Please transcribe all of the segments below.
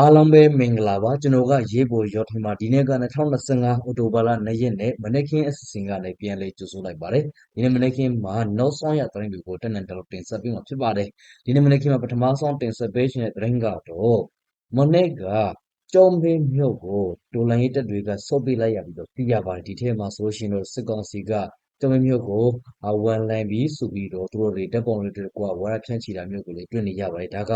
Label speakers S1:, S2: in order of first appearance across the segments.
S1: အားလုံးပဲမင်္ဂလာပါကျွန်တော်ကရေးပေါ်ရောထင်မှာဒီနေ့က2025အောက်တိုဘာလ2ရက်နေ့မနေ့ကင်းအစီအစဉ်ကနေပြန်လေးကြိုဆိုလိုက်ပါတယ်ဒီနေ့မနေ့ကင်းမှာနောက်ဆုံးရသတင်းတွေကိုတက်နန်တလို့တင်ဆက်ပေးမှာဖြစ်ပါတယ်ဒီနေ့မနေ့ကင်းမှာပထမဆုံးတင်ဆက်ပေးခြင်းတဲ့သတင်းကတော့မနေ့ကကျုံမင်းမြို့ကိုဒိုလိုင်းရေးတပ်တွေကဆုတ်ပေးလိုက်ရပြီးတော့သိရပါတယ်ဒီထဲမှာဆိုရှင်တော့စစ်ကောင်စီကကျုံမင်းမြို့ကိုဝန်လန်ပြီးဆိုပြီးတော့သူတို့တွေတပ်ပုံတွေကဝါရဖြန့်ချီတာမျိုးကိုလည်းတွေ့နေရပါတယ်ဒါက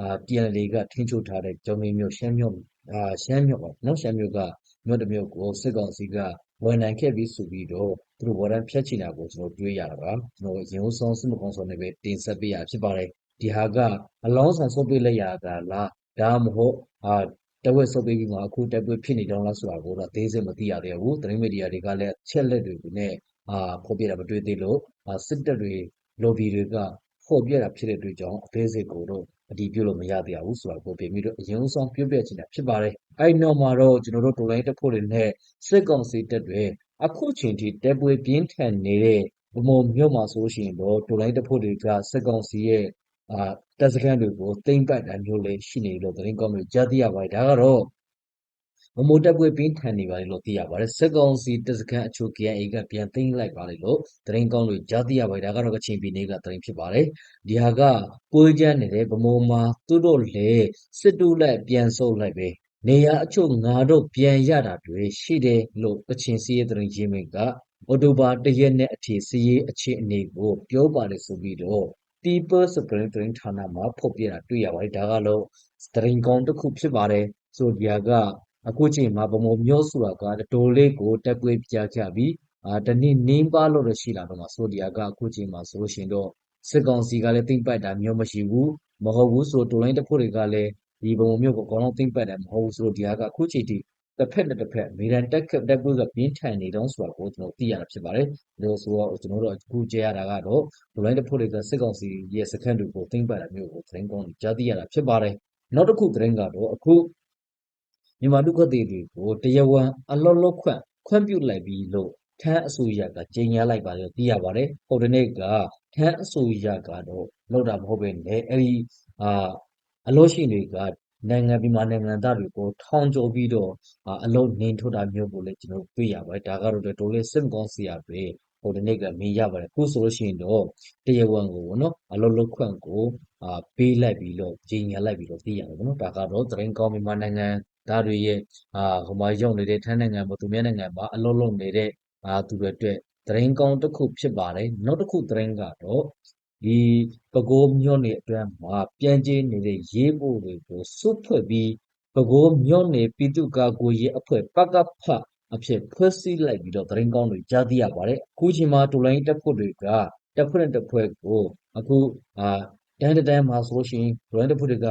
S1: အာ PNL ကထိန်းချုပ်ထားတဲ့ ကျောင်းမင်းမြို့ ရှမ်းမြို့အာရှမ်းမြို့ပေါ့နော်ရှမ်းမြို့က မြို့တစ်မြို့ကို စစ်ကောင်စီကဝန်နိုင်ခဲ့ပြီးဆိုပြီးတော့ သူတို့ ဝရန်ဖြတ်ချင်တာကို ကျွန်တော်တွေ့ရတာပါ ကျွန်တော်ရင်ဦးဆောင်စစ်မကောင်ဆောင်နေပဲ တင်ဆက်ပေးရဖြစ်ပါတယ် ဒီဟာက အလောင်းဆောင်ဆုတ်ပေးလိုက်ရတာလား ဒါမှမဟုတ်အာတဝက်ဆုတ်ပေးပြီးမှ အခုတက်ပွဲဖြစ်နေတော့လား ဆိုတာကိုတော့သေးစိတ် မသိရသေးဘူး သတင်းမီဒီယာတွေကလည်းချက်လက်တွေနဲ့အာဖော်ပြတာ မတွေ့သေးလို့ စစ်တပ်တွေ lobby တွေက ဖော်ပြတာ ဖြစ်တဲ့အတွက်ကြောင့် အသေးစိတ်ကိုတော့ အတည်ပြုလို့မရသေးဘူးဆိုတာကိုပြင်ပြီးတော့အရင်ဆုံးပြောပြချင်တာဖြစ်ပါတယ်။အဲ့နောက်မှာတော့ကျွန်တော်တို့တော်လိုင်းတက်ဖို့တွေနဲ့စစ်ကောင်စီတပ်တွေအခုချိန်ထိတပ်ပွဲပြင်းထန်နေတဲ့ဗမော်မြို့မှာဆိုလို့ရှိရင်တော့တော်လိုင်းတက်ဖို့တွေကစစ်ကောင်စီရဲ့အာတပ်စခန်းတွေကိုတင်ပတ်တာမျိုးလေးရှိနေလို့သတင်းကောင်းတွေကြားသိရပါတယ်။ဒါကတော့ မမိုတက်ပွဲပြင်းထန်နေပါလေလို့သိရပါတယ်စစ်ကောင်စီတပ်စခန်းအချို့ KIA ကပြန်သိမ်းလိုက်ပါလေလို့သတင်းကောင်းတွေကြားသိရပါတယ်ဒါကတော့ကချင်ပြည်နယ်ကသတင်းဖြစ်ပါတယ်ဒီဟာကကိုကြမ်းနေတဲ့ဗမိုးမှာသူတို့လေစစ်တူလက်ပြန်ဆုတ်လိုက်ပဲနေရအချို့ငါတို့ပြန်ရတာတွေရှိတယ်လို့ကချင်စီးရဲသတင်းရင်းမြစ်ကအော်တိုဘာတရက်နဲ့အထည်စီးရဲအခြေအနေကိုပြောပါတယ်ဆိုပြီးတော့ People Spring သတင်းဌာနမှာဖော်ပြတာတွေ့ရပါတယ်ဒါကတော့သတင်းကောင်းတစ်ခုဖြစ်ပါတယ်ဆိုဒီဟာက အခုချိန်မှာဗမော်မျိုးဆိုတာကတိုလေးကိုတက်ကွေးပြခဲ့ပြီးအာတနည်းနင်းပါလို့ရရှိလာတော့မှာဆိုဒီယာကအခုချိန်မှာဆိုလို့ရှိရင်တော့စစ်ကောင်စီကလည်းတိမ့်ပတ်တာမျိုးမရှိဘူးမဟုတ်ဘူးဆိုတိုလိုင်းတစ်ဖို့တွေကလည်းဒီဗမော်မျိုးကိုအကောင်လုံးတိမ့်ပတ်တယ်မဟုတ်ဘူးဆိုတော့ဒီဟာကအခုချိန်ထိတစ်ဖက်နဲ့တစ်ဖက်မေရန်တက်ခက်တက်ပွဲကပြင်းထန်နေတော့ဆိုတာကိုကျွန်တော်သိရတာဖြစ်ပါတယ်။ဒါဆိုတော့ကျွန်တော်တို့အခုကြရတာကတော့ဒလိုင်းတစ်ဖို့တွေကစစ်ကောင်စီရဲ့စခန်းတွေကိုသိမ့်ပတ်တာမျိုးကိုသတင်းကောင်းကြားသိရတာဖြစ်ပါတယ်။နောက်တစ်ခုသတင်းကတော့အခု မြန်မာဒုက္ခသည်တွေကိုတရားဝင်အလွတ်လွတ်ခွင့်ခွင့်ပြုလိုက်ပြီလို့ထန်းအစိုးရကကြေညာလိုက်ပါတယ်သိရပါတယ်။ဟိုတနေ့ကထန်းအစိုးရကတော့လောက်တာမဟုတ်ပဲနဲ့အဲ့ဒီအာအလို့ရှိတွေကနိုင်ငံမြန်မာနိုင်ငံသားတွေကိုထောင်ကျော်ပြီးတော့အလုံးနှင်းထုတ်တာမျိုးကိုလည်းကျွန်တော်တွေ့ရပါတယ်။ဒါကတော့တော်တော်လေးစိတ်ကောင်းစရာပဲ။ဟိုတနေ့ကမြင်ရပါတယ်။အခုဆိုလို့ရှိရင်တော့တရားဝင်ကိုနော်အလုံးလုံးခွင့်ကိုအာပေးလိုက်ပြီးတော့ကြေညာလိုက်ပြီးတော့သိရတယ်နော်။ဒါကတော့သတင်းကောင်းမြန်မာနိုင်ငံ သားတွေရဲ့အာဟိုမှာရောက်နေတဲ့ထိုင်းနိုင်ငံမှာသူများနိုင်ငံမှာအလုပ်လုပ်နေတဲ့အာသူတွေအတွက်သတင်းကောင်းတစ်ခုဖြစ်ပါတယ်နောက်တစ်ခုသတင်းကတော့ဒီပဲခူးမြို့နယ်အတွင်းမှာပြန်ကျင်းနေတဲ့ရေးဖို့တွေကိုစုဖွဲ့ပြီးပဲခူးမြို့နယ်ပြည်သူ့ကာကွယ်ရေးအဖွဲ့ပကဖအဖြစ်ဖွဲ့စည်းလိုက်ပြီးတော့သတင်းကောင်းတွေကြားသိရပါတယ်အခုချိန်မှာတူလိုင်းတပ်ဖွဲ့တွေကတပ်ဖွဲ့နဲ့တပ်ဖွဲ့ကိုအခုအာတန်းတန်းမှာဆိုလို့ရှိရင်တူလိုင်းတပ်ဖွဲ့တွေက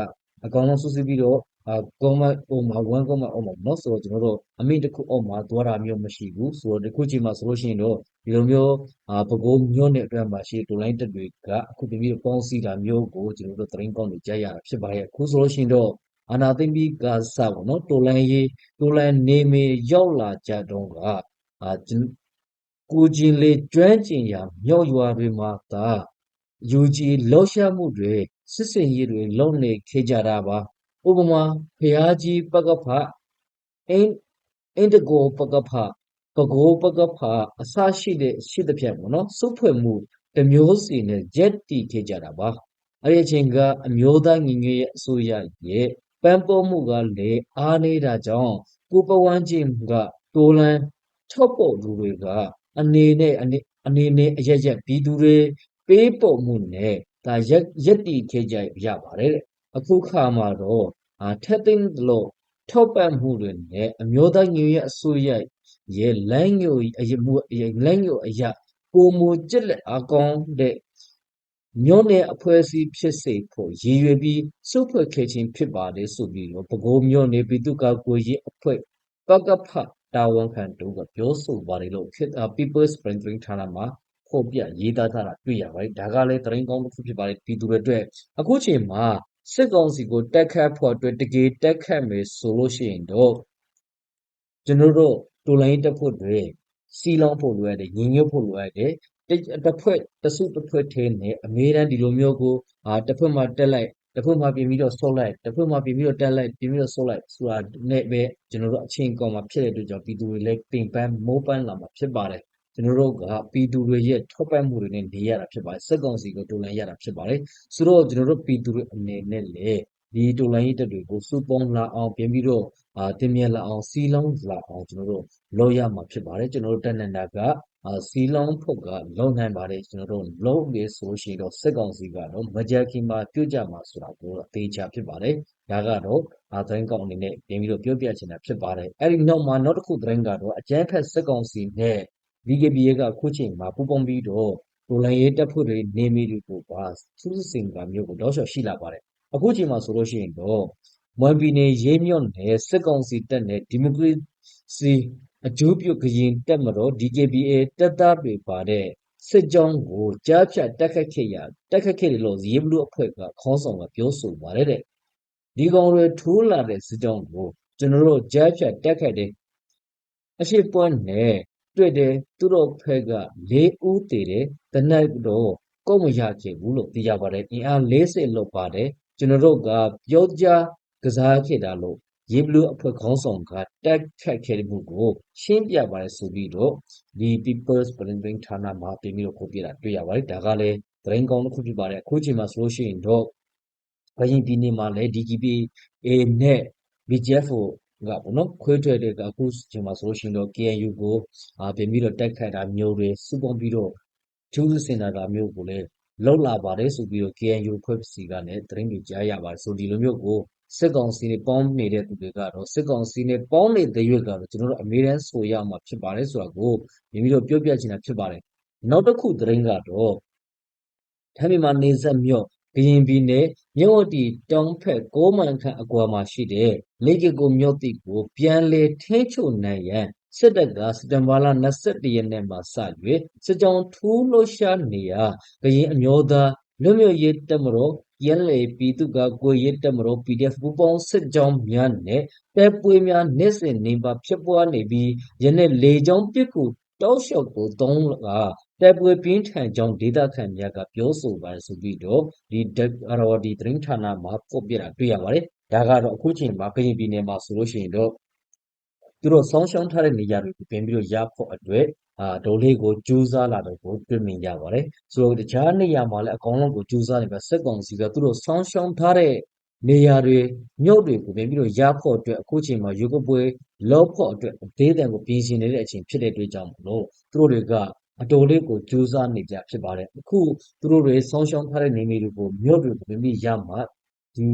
S1: အကောင်လုံးစုစည်းပြီးတော့ အာကောမပုံမှာ1ကောမအောက်မှာเนาะဆိုတော့ကျွန်တော်တို့အမိတစ်ခုအောက်မှာသွားတာမျိုးမရှိဘူးဆိုတော့ဒီခုချိန်မှာဆိုလို့ရှိရင်တော့ဒီလိုမျိုးအာပကိုးမျိုးနဲ့အတွက်မှာရှိတိုလိုင်းတက်တွေကအခုတပြီးပေါင်းစည်းတာမျိုးကိုကျွန်တော်တို့သတင်းကောင်းတွေကြားရတာဖြစ်ပါရဲ့အခုဆိုလို့ရှိရင်တော့အာနာသိမ့်ပြီးကစားပေါ့နော်တိုလိုင်းရေးတိုလိုင်းနေမေရောက်လာကြတော့ကအာကိုကျင်လေကျွမ်းကျင်ရာမြောက်ရွာတွေမှာသာယူကြီးလောက်ရှာမှုတွေစစ်စင်ရေးတွေလုံနေခဲ့ကြတာပါ ဥပမာဘုရားကြီးပကဖအင်းအင်တကိုပကဖပကိုပကဖအစရှိတဲ့ရှိတဲ့ဖြတ်ပေါ့နော်စုဖွဲ့မှုတမျိုးစီနဲ့ရက်တီခဲ့ကြတာပါအဲ့ဒီအချိန်ကအမျိုးသားညီညွတ်ရေးအစိုးရရဲ့ပန်းပေါ်မှုကလည်းအားနေတာကြောင့်ကိုပဝန်းကျင်ကတိုလန်ထောက်ပေါ်လူတွေက အနေနဲ့အနေနဲ့အရရက်ပြည်သူတွေပေးပေါ်မှုနဲ့ဒါရက်ရက်တီခဲ့ကြရပါတယ်တဲ့ အခုခါမှာတော့အာထက်သိမ်းလို့ထောက်ပံ့မှုတွေနဲ့အမျိုးသားညီညွတ်အစိုးရရဲ့လမ်းညွှန်အမှုလမ်းညွှန်အရာပုံမူကြက်လက်အကောင်တဲ့မြို့နယ်အဖွဲ့အစည်းဖြစ်စေဖို့ရည်ရွယ်ပြီးစုဖွဲ့ခဲ့ခြင်းဖြစ်ပါတယ်ဆိုပြီးတော့ပဲခူးမြို့နယ်ပြည်သူ့ကာကွယ်ရေးအဖွဲ့ပကဖတာဝန်ခံတို့ကပြောဆိုပါတယ်လို့ People Spring Drink ဌာနမှာဖော်ပြရေးသားထားတာတွေ့ရပါတယ်ဒါကလည်းသတင်းကောင်းတစ်ခုဖြစ်ပါတယ်ပြည်သူတွေအတွက်အခုချိန်မှာ စစ်ကောင်စီကိုတက်ခတ်ဖို့အတွက်တကယ်တက်ခတ်မယ်ဆိုလို့ရှိရင်တော့ကျွန်တော်တို့တိုလိုင်းတက်ဖို့တွေစီလောင်းဖို့လိုရတယ်ညီညွတ်ဖို့လိုရတယ်တစ်ဖွဲ့တစုတစ်ဖွဲ့ထဲနဲ့အမေရန်ဒီလိုမျိုးကိုအာတစ်ဖွဲ့မှာတက်လိုက်တစ်ဖွဲ့မှာပြင်ပြီးတော့ဆော့လိုက်တစ်ဖွဲ့မှာပြင်ပြီးတော့တက်လိုက်ပြင်ပြီးတော့ဆော့လိုက်ဆိုတာနဲ့ပဲကျွန်တော်တို့အချိန်ကောင်မှာဖြစ်တဲ့အတွက်ကြောင့်ပြည်သူတွေလည်းတင်ပန်းမိုးပန်းလာမှာဖြစ်ပါတယ် ကျွန်တော်တို့ကပြည်သူတွေရဲ့ထောက်ပံ့မှုတွေနဲ့နေရတာဖြစ်ပါတယ်စက်ကောင်စီကိုတူလန်ရတာဖြစ်ပါတယ်ဆိုတော့ကျွန်တော်တို့ပြည်သူတွေအနေနဲ့လေဒီတူလန်ရေးတက်တွေကိုစူပေါင်းလာအောင်ပြင်ပြီးတော့အာတင်မြလာအောင်စီလောင်းလာအောင်ကျွန်တော်တို့လုပ်ရမှာဖြစ်ပါတယ်ကျွန်တော်တို့တက်နန္ဒာကအာစီလောင်းဖို့ကလုံနိုင်ပါတယ်ကျွန်တော်တို့လုံနေဆိုရှင်တော့စက်ကောင်စီကတော့မကြခင်မှာပြုတ်ကြမှာဆိုတာကိုအသေးချာဖြစ်ပါတယ်ဒါကတော့အာသတင်းကောင်းအနေနဲ့ပြင်ပြီးတော့ပြောပြချင်တာဖြစ်ပါတယ်အဲ့ဒီနောက်မှာနောက်တစ်ခုသတင်းကတော့အကျန်းဖက်စက်ကောင်စီနဲ့ BKBA ကခုချိန်မှာပူပေါင်းပြီးတော့ရိုလိုင်းရေးတပ်ဖွဲ့တွေနေမီတွေကိုပါစူးစင်ကမျိုးကိုတောက်လျှောက်ရှိလာပါတယ်အခုချိန်မှာဆိုလို့ရှိရင်တော့မွန်ပြည်နယ်ရေးမြော့နယ်စစ်ကောင်စီတပ်နဲ့ဒီမိုကရေစီအကျိုးပြုကရင်တပ်မတော် DKBA တပ်သားတွေပါတဲ့စစ်ကြောင်းကိုကြားဖြတ်တက်ခတ်ခဲ့ရတက်ခတ်ခဲ့တယ်လို့ရေဘလူအဖွဲ့ကခေါင်းဆောင်ကပြောဆိုပါတယ်တဲ့ဒီကောင်တွေထိုးလာတဲ့စစ်ကြောင်းကိုကျွန်တော်တို့ကြားဖြတ်တက်ခတ်တယ်အရှိပွန်းနဲ့ တွေ့တယ်သူတို့ဖက်က၄ဦးတည်တယ်တနက်တော့ကိုမရခဲ့ဘူးလို့သိရပါတယ်အင်အား40လောက်ပါတယ်ကျွန်တော်တို့ကပြောကြားကစားခဲ့တာလို့ရေဘလူးအဖွဲ့ခေါင်းဆောင်ကတက်ခတ်ခဲ့မှုကိုရှင်းပြပါတယ်ဆိုပြီးတော့ဒီ People's Printing ဌာနမှာပြင်ပြီးတော့ကိုပြတာတွေ့ရပါတယ်ဒါကလည်းသတင်းကောင်းတစ်ခုဖြစ်ပါတယ်အခုချိန်မှာဆိုလို့ရှိရင်တော့ဘရင်ပြည်နယ်မှာလည်း DGPA နဲ့ BGF က ပေါ့နော်ခွဲထွက်တဲ့ကအခုချိန်မှာဆိုလို့ရှိရင်တော့ KNU ကိုအာပြင်ပြီးတော့တက်ခတ်တာမျိုးတွေစုပေါင်းပြီးတော့ကျူးစင်တာမျိုးကိုလည်းလောက်လာပါတယ်ဆိုပြီးတော့ KNU ဖွဲ့စည်းကလည်းသတင်းတွေကြားရပါတယ်ဆိုဒီလိုမျိုးကိုစစ်ကောင်စီနဲ့ပေါင်းနေတဲ့သူတွေကတော့စစ်ကောင်စီနဲ့ပေါင်းနေတဲ့ရွက်ကတော့ကျွန်တော်တို့အမေရိကန်ဆိုရမှာဖြစ်ပါတယ်ဆိုတာကိုမြင်ပြီးတော့ပြောပြချင်တာဖြစ်ပါတယ်နောက်တစ်ခုသတင်းကတော့ထမ်းမြန်မာနေဆက်မြို့ ကရင်ပြည်နယ်မြဝတီတောင်ဖက်ကိုမန်ခန့်အကွာမှာရှိတဲ့လေကီကိုမြို့တိကို ပြန်လေထင်းချုံနိုင်ရန်စစ်တပ်ကစက်တင်ဘာလ22ရက်နေ့မှာစ၍စစ်ကြောင်းထူးလို့ရှာနေရာကရင်အမျိုးသားလွတ်မြောက်ရေးတပ်မတော်ရန်လေပြည်သူကကိုရေးတပ်မတော် PDF ပူပေါင်းစစ်ကြောင်းများနဲ့ပဲပွေးများနေ့စဉ်နေပါဖြစ်ပွားနေပြီးယနေ့လေကြောင်းပစ်ကူ တောက်လျှောက်ကိုသုံးကတိုက်ပွဲပြင်းထန်ကြောင်းဒေသခံများကပြောဆိုပါတယ်ဆိုပြီးတော့ဒီအော်ဒီသတင်းဌာနမှာဖော်ပြတာတွေ့ရပါတယ်ဒါကတော့အခုချိန်မှာကရင်ပြည်နယ်မှာဆိုလို့ရှိရင်တော့သူတို့ဆောင်းရှောင်းထားတဲ့နေရာတွေကိုပြင်ပြီးတော့ရဖို့အတွက်အာဒိုလေးကိုကျူးစားလာတော့ကိုတွေ့မြင်ကြပါတယ်ဆိုတော့တခြားနေရာမှာလည်းအကောင်လုံးကိုကျူးစားနေပဲစက်ကောင်စီကသူတို့ဆောင်းရှောင်းထားတဲ့နေရာတွေမြို့တွေကိုပြင်ပြီးတော့ရဖို့အတွက်အခုချိန်မှာရုပ်ပွဲ လောက်ဖို့အတွက်အသေးအံကိုပြင်ဆင်နေတဲ့အချိန်ဖြစ်တဲ့အတွက်ကြောင့်မလို့သူတို့တွေကအတော်လေးကိုကြိုးစားနေကြဖြစ်ပါတယ်အခုသူတို့တွေဆောင်းရှောင်းထားတဲ့နေမျိုးတွေကိုမြို့တွေကိုပြင်ပြီးရမှာဒီ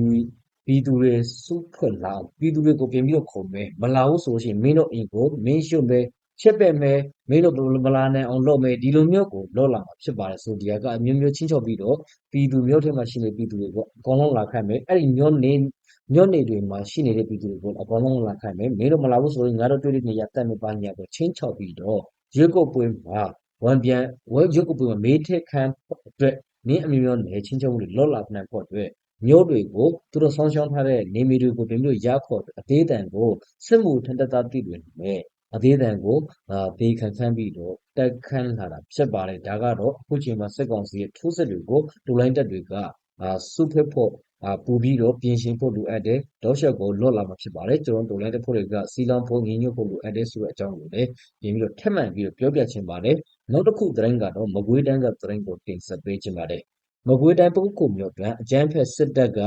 S1: ပြည်သူတွေစုဖွဲ့လာပြည်သူတွေကိုပြင်ပြီးတော့ခုံမယ်မလာဘူးဆိုရှင်မင်းတို့အိမ်ကိုမင်းရှုပ်မယ်ချက်ပဲ့မယ်မင်းတို့မလာနိုင်အောင်လုပ်မယ်ဒီလိုမျိုးကိုလုပ်လာမှာဖြစ်ပါတယ်ဆိုဒီကအမျိုးမျိုးချင်းချောက်ပြီးတော့ပြည်သူမျိုးထဲမှာရှိနေပြည်သူတွေကိုအကုန်လုံးလာခိုင်းမယ်အဲ့ဒီမျိုးနေ မြို့နေတွေမှာရှိနေတဲ့ ပြည်သူတွေကိုအကုန်လုံးလာခိုင်းမယ် မင်းတို့မလာဘူးဆိုရင် ငါတို့တွေ့တဲ့နေရာတက်မပါညာကိုချင်းချောက်ပြီးတော့ ရွေးကုတ်ပွဲမှာဝန်ပြန်ဝဲရုပ်ကပူမေးထက်ခံအတွက်နင်းအမျိုးမျိုးနဲ့ချင်းချုပ်မှုတွေလော့လာနိုင်ဖို့အတွက်မျိုးတွေကို သူတို့ဆောင်းရှောင်းထားတဲ့နေမီတွေကို ပြင်ပြီးရဖို့ အသေးတန်ကို စစ်မှုထန်တတတိတွေနဲ့ အသေးတန်ကိုအာဒေခံခန်းပြီးတော့တက်ခန်းလာတာ ဖြစ်ပါတယ် ဒါကတော့ အခုချိန်မှာ စစ်ကောင်စီရဲ့ ထိုးစစ်တွေကိုဒူလိုင်းတက်တွေကအာစုဖက်ဖို့အာ ပူပြီးတော့ပြင်ဆင်ဖို့လိုအပ်တယ်ဒေါရှက်ကိုလော့လာမှာဖြစ်ပါတယ်ကျွန်တော်တို့လည်းတဲ့ဖို့တွေကစီလောင်ဖို့ငင်းညွတ်ဖို့လိုအပ်တယ်ဆိုတဲ့အကြောင်းကိုလည်းပြင်ပြီးတော့ထက်မှန်ပြီးတော့ပြောပြချင်ပါတယ်နောက်တစ်ခုသတင်းကတော့မကွေးတိုင်းကသတင်းကိုတင်ဆက်ပေးချင်ပါတယ်မကွေးတိုင်းပုဂ္ဂိုလ်မျိုးတွင်အကြမ်းဖက်စစ်တပ်က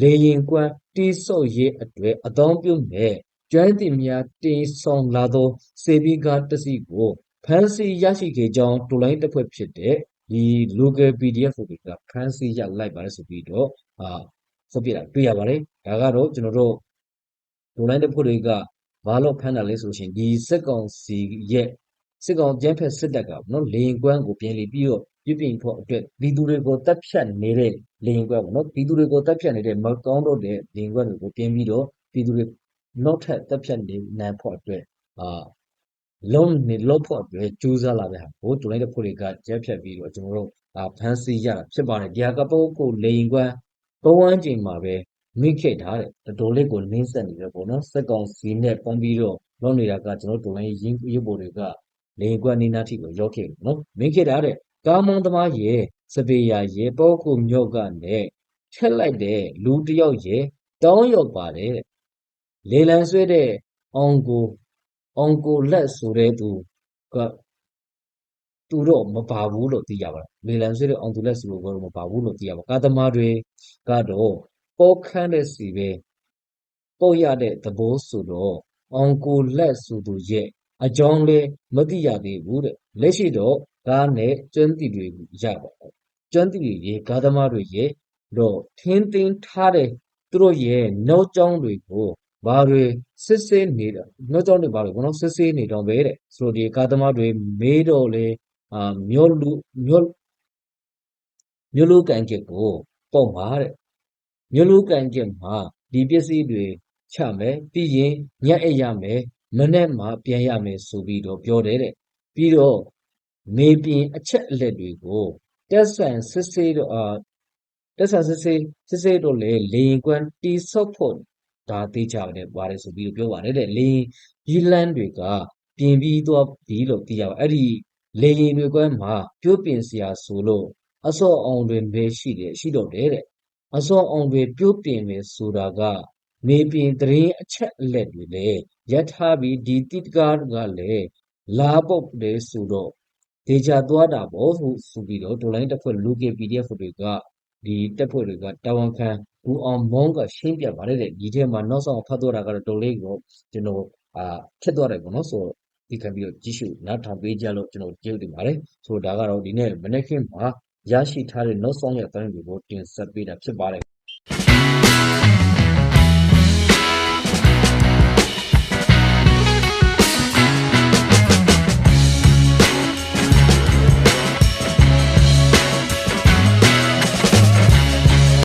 S1: လေရင်ကွမ်းတိဆော့ရေးအတွက်အသောပြုမဲ့ကျွမ်းတင်များတင်ဆောင်လာသောစေဘီကာတစီကိုဖမ်းဆီးရရှိခဲ့ကြောင်းတူလိုင်းတစ်ဖွဲ့ဖြစ်တဲ့ဒီ local PDF တွေကဖမ်းဆီးရလိုက်ပါတယ်ဆိုပြီးတော့အာ ဖော်ပြတာတွေ့ရပါတယ်ဒါကတော့ကျွန်တော်တို့တူလိုင်းတစ်ဖွဲ့တွေကဘာလို့ဖမ်းတာလဲဆိုရှင်ဒီစက်ကောင်စီရဲ့စစ်ကောင်ကျန်းဖက်စစ်တပ်ကနော်လေရင်ကွမ်းကိုပြင်လီပြီးတော့ပြပြင်းဖို့အတွက်ပြည်သူတွေကိုတပ်ဖြတ်နေတဲ့လေရင်ကွမ်းပေါ့နော်ပြည်သူတွေကိုတပ်ဖြတ်နေတဲ့မကောင်းတော့တဲ့လေရင်ကွမ်းတွေကိုပြင်ပြီးတော့ပြည်သူတွေနောက်ထပ်တပ်ဖြတ်နေနိုင်ဖို့အတွက်အာလုံးနေလို့ဖို့အတွက်ကြိုးစားလာတဲ့ဟာကိုတူလိုက်တဲ့ဖို့တွေကကျက်ဖြတ်ပြီးတော့ကျွန်တော်တို့အာဖန်စီရတာဖြစ်ပါတယ်ဒီဟာကပုတ်ကိုလေရင်ကွမ်း ပဝန်းကျင်မှာပဲမိခဲ့ထားတဲ့တော်တော်လေးကိုနင်းဆက်နေတယ်ပေါ့နော်စက်ကောင်စီနဲ့ပေါင်းပြီးတော့လုပ်နေတာကကျွန်တော်တို့လိုင်းရင်းရုပ်ပေါ်တွေကလေကွက်နေနာထိကိုရောက်ခဲ့တယ်နော်မင်းခဲ့တာတဲ့ကားမောင်းသမားရဲ့စပေယာရဲ့ပေါကုမြို့ကနဲ့ထည့်လိုက်တဲ့လူတစ်ယောက်ရဲ့တောင်းရောက်ပါတယ်တဲ့လေလံဆွဲတဲ့အောင်ကိုအောင်ကိုလက်ဆိုတဲ့သူက သူတော့မပါဘူးလို့သိရပါတယ်လေလံဆွဲတဲ့အောင်သူလက်ဆိုလို့ကတော့မပါဘူးလို့သိရပါကာသမားတွေကတော့ပေါ်ခန်းတဲ့စီပဲပုတ်ရတဲ့သဘောဆိုတော့အောင်ကိုလက်ဆိုသူရဲ့အကြောင်းလည်းမသိရသေးဘူးတဲ့လက်ရှိတော့ကားနဲ့ကျွမ်းတီတွေရပါတယ်ကျွမ်းတီတွေရဲ့ကာသမားတွေရဲ့တော့ထင်းသိမ်းထားတဲ့သူတို့ရဲ့နောက်ကျောင်းတွေကိုဘာတွေစစ်ဆေးနေတာနောက်ကျောင်းတွေဘာတွေဘောနော်စစ်ဆေးနေတော့ပဲတဲ့ဆိုတော့ဒီကာသမားတွေမေးတော့လေ အာမြို့လူမြို့မြို့လူကန်ကစ်ကိုပေါ့မှာတဲ့မြို့လူကန်ကစ်မှာဒီပစ္စည်းတွေချမယ်ပြီးရင်ညက်အိပ်ရမယ်မနေ့မှပြန်ရမယ်ဆိုပြီးတော့ပြောတယ်တဲ့ပြီးတော့မေပြင်အချက်အလက်တွေကိုတက်ဆန်စစ်ဆေးတော့အာတက်ဆန်စစ်ဆေးစစ်ဆေးတော့လေလေရင်ကွမ်းတီဆော့ဖို့ဒါသေးချတယ်ပါတယ်ဆိုပြီးတော့ပြောပါတယ်တဲ့လေရင်ရီလန်းတွေကပြင်ပြီးတော့ပြီးလို့သိရပါအဲ့ဒီ လေရင်တွေကွမ်းမှာပြုတ်ပင်စရာဆိုလို့အစော့အောင်တွေပဲရှိတယ်ရှိတော့တယ်တဲ့အစော့အောင်တွေပြုတ်ပင်မယ်ဆိုတာကမေပြင်တရင်အချက်အလက်တွေလေရထားပြီးဒီတိတကားကလည်းလာပုတ်တယ်ဆိုတော့ဒေချာသွားတာပေါ့ဆိုဆိုပြီးတော့ဒေါ်လိုင်းတက်ဖွဲ့လူကေ PDF တွေကဒီတက်ဖွဲ့တွေကတာဝန်ခံဘူအောင်မောင်းကရှင်းပြပါတယ်တဲ့ဒီထဲမှာနောက်ဆုံးဖတ်တော့တာကတော့တော်လေးကိုကျွန်တော်အာထက်သွားတယ်ပေါ့နော်ဆိုတော့ ဒီခံပြီးတော့ကြည့်ရှုနားထောင်ပေးကြလို့ကျွန်တော်ကျေးဇူးတင်ပါတယ်ဆိုတော့ဒါကတော့ဒီနေ့မနေ့ကမှာရရှိထားတဲ့ နောက်ဆုံးရသတင်းတွေကို တင်ဆက်ပေးတာဖြစ်ပါတယ်